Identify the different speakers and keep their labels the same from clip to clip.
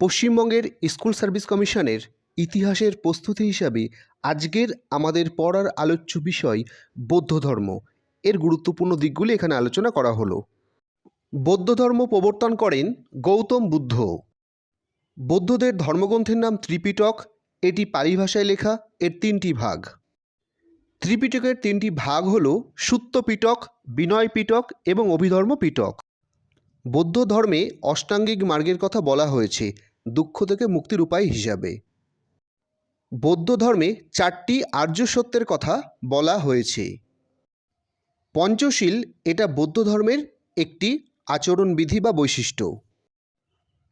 Speaker 1: পশ্চিমবঙ্গের school service কমিশনের ইতিহাসের প্রস্তুতি হিসাবে আজকের আমাদের পড়ার আলোচ্য বিষয় বৌদ্ধ ধর্ম। এর গুরুত্বপূর্ণ দিকগুলি এখানে আলোচনা করা হলো। বৌদ্ধ ধর্ম প্রবর্তন করেন গৌতম বুদ্ধ। বৌদ্ধদের ধর্মগ্রন্থের নাম ত্রিপিটক, এটি পালি ভাষায় লেখা, এর তিনটি ভাগ। ত্রিপিটকের তিনটি ভাগ হল সুত্ত পিটক বিনয় পিটক এবং অভিধর্ম পিটক বৌদ্ধ ধর্মে অষ্টাঙ্গিক মার্গের কথা বলা হয়েছে, দুঃখ থেকে মুক্তির উপায় হিসাবে। বৌদ্ধ ধর্মে চারটি আর্য সত্যের কথা বলা হয়েছে। পঞ্চশীল এটা বৌদ্ধ ধর্মের একটি আচরণবিধি বা বৈশিষ্ট্য।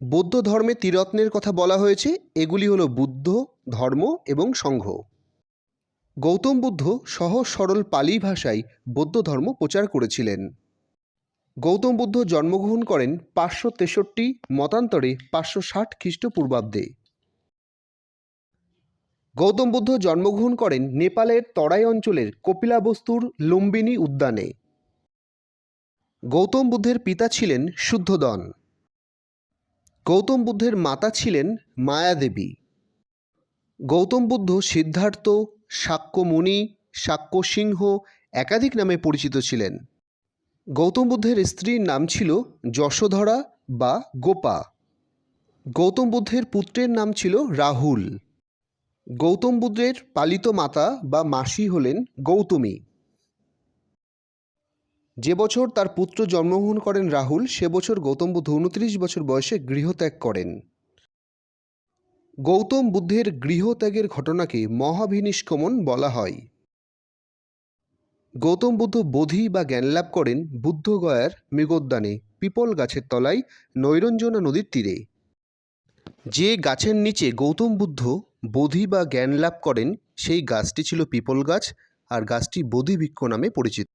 Speaker 1: বৌদ্ধ ধর্মে ত্রিরত্নের কথা বলা হয়েছে, এগুলি হলো বুদ্ধ, ধর্ম এবং সংঘ। গৌতম বুদ্ধ সহজ সরল পালি ভাষায় বৌদ্ধ ধর্ম প্রচার করেছিলেন। গৌতম বুদ্ধ জন্মগ্রহণ করেন পাঁচশো তেষট্টি, মতান্তরে পাঁচশো ষাট খ্রিস্টপূর্বাব্দে। গৌতম বুদ্ধ জন্মগ্রহণ করেন নেপালের তরাই অঞ্চলের কপিলাবস্তুর লুম্বিনী উদ্যানে। গৌতম বুদ্ধের পিতা ছিলেন শুদ্ধদন। গৌতম বুদ্ধের মাতা ছিলেন মায়াদেবী। গৌতম বুদ্ধ সিদ্ধার্থ শাক্যমুনি শাক্য সিংহ একাধিক নামে পরিচিত ছিলেন। গৌতম বুদ্ধের স্ত্রীর নাম ছিল যশোধরা বা গোপা। গৌতম বুদ্ধের পুত্রের নাম ছিল রাহুল। গৌতম বুদ্ধের পালিত মাতা বা মাসি হলেন গৌতমী। যে বছর তার পুত্র জন্মগ্রহণ করেন রাহুল, সে বছর গৌতম বুদ্ধ উনত্রিশ বছর বয়সে গৃহত্যাগ করেন। গৌতম বুদ্ধের গৃহত্যাগের ঘটনাকে মহাভিনিষ্কমন বলা হয়। গৌতম বুদ্ধ বোধি বা জ্ঞানলাভ করেন বুদ্ধগয়ার মৃগোদ্যানে, পিপল গাছের তলায়, নৈরঞ্জনা নদীর তীরে। যে গাছের নিচে গৌতম বুদ্ধ বোধি বা জ্ঞান লাভ করেন, সেই গাছটি ছিল পিপল গাছ আর গাছটি বোধিবৃক্ষ নামে পরিচিত।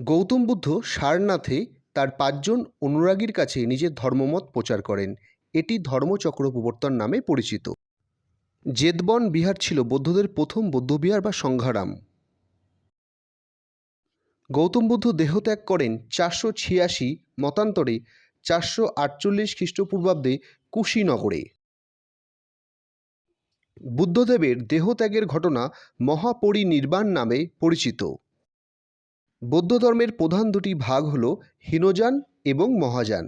Speaker 1: গৌতম বুদ্ধ সারনাথে তার পাঁচজন অনুরাগীর কাছে নিজের ধর্মমত প্রচার করেন। এটি ধর্মচক্র প্রবর্তন নামে পরিচিত। জেদবন বিহার ছিল বৌদ্ধদের প্রথম বৌদ্ধবিহার বা সংঘারাম। গৌতম বুদ্ধ দেহত্যাগ করেন চারশো ছিয়াশি মতান্তরে, চারশো আটচল্লিশ খ্রিস্টপূর্বাব্দে কুশীনগরে। বুদ্ধদেবের দেহত্যাগের ঘটনা মহাপরিনির্বাণ নামে পরিচিত। বৌদ্ধ ধর্মের প্রধান দুটি ভাগ হল হীনযান এবং মহাযান।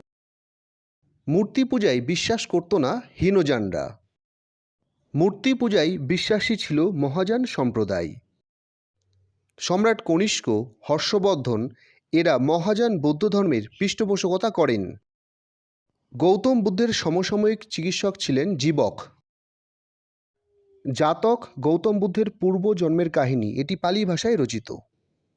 Speaker 1: মূর্তি পূজায় বিশ্বাস করত না হীনযানরা। মূর্তি পূজায় বিশ্বাসী ছিল মহাযান সম্প্রদায়। সম্রাট কনিষ্ক, হর্ষবর্ধন, এরা মহাযান বৌদ্ধ ধর্মের পৃষ্ঠপোষকতা করেন। গৌতম বুদ্ধের সমসাময়িক চিকিৎসক ছিলেন জীবক। জাতক গৌতম বুদ্ধের পূর্ব জন্মের কাহিনী, এটি পালি ভাষায় রচিত।